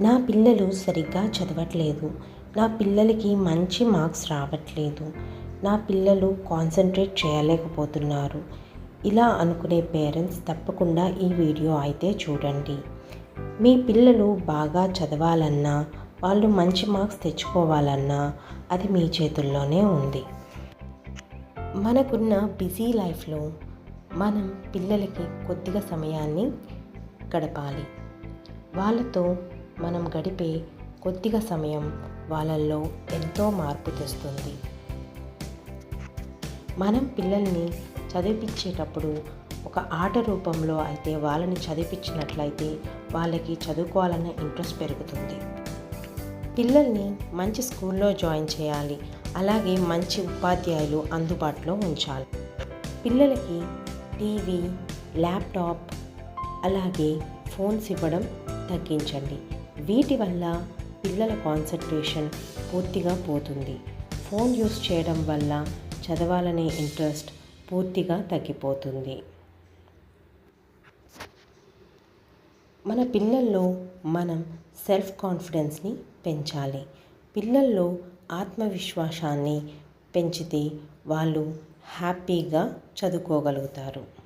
నా పిల్లలు సరిగ్గా చదవట్లేదు. నా పిల్లలకి మంచి మార్క్స్ రావట్లేదు. నా పిల్లలు కాన్సన్ట్రేట్ చేయలేకపోతున్నారు. ఇలా అనుకునే పేరెంట్స్ తప్పకుండా ఈ వీడియో అయితే చూడండి. మీ పిల్లలు బాగా చదవాలన్నా వాళ్ళు మంచి మార్క్స్ తెచ్చుకోవాలన్నా అది మీ చేతుల్లోనే ఉంది. మనకున్న బిజీ లైఫ్లో మనం పిల్లలకి కొద్దిగా సమయాన్ని గడపాలి. వాళ్ళతో మనం గడిపే కొద్దిగా సమయం వాళ్ళల్లో ఎంతో మార్పు తెస్తుంది. మనం పిల్లల్ని చదివించేటప్పుడు ఒక ఆట రూపంలో అయితే వాళ్ళని చదివించినట్లయితే వాళ్ళకి చదువుకోవాలన్న ఇంట్రెస్ట్ పెరుగుతుంది. పిల్లల్ని మంచి స్కూల్లో జాయిన్ చేయాలి. అలాగే మంచి ఉపాధ్యాయులు అందుబాటులో ఉంచాలి. పిల్లలకి టీవీ ల్యాప్టాప్ అలాగే ఫోన్స్ ఇవ్వడం తగ్గించండి. వీటి వల్ల పిల్లల కాన్సన్ట్రేషన్ పూర్తిగా పోతుంది. ఫోన్ యూస్ చేయడం వల్ల చదవాలనే ఇంట్రెస్ట్ పూర్తిగా తగ్గిపోతుంది. మన పిల్లల్లో మనం సెల్ఫ్ కాన్ఫిడెన్స్ని పెంచాలి. పిల్లల్లో ఆత్మవిశ్వాసాన్ని పెంచితే వాళ్ళు హ్యాపీగా చదువుకోగలుగుతారు.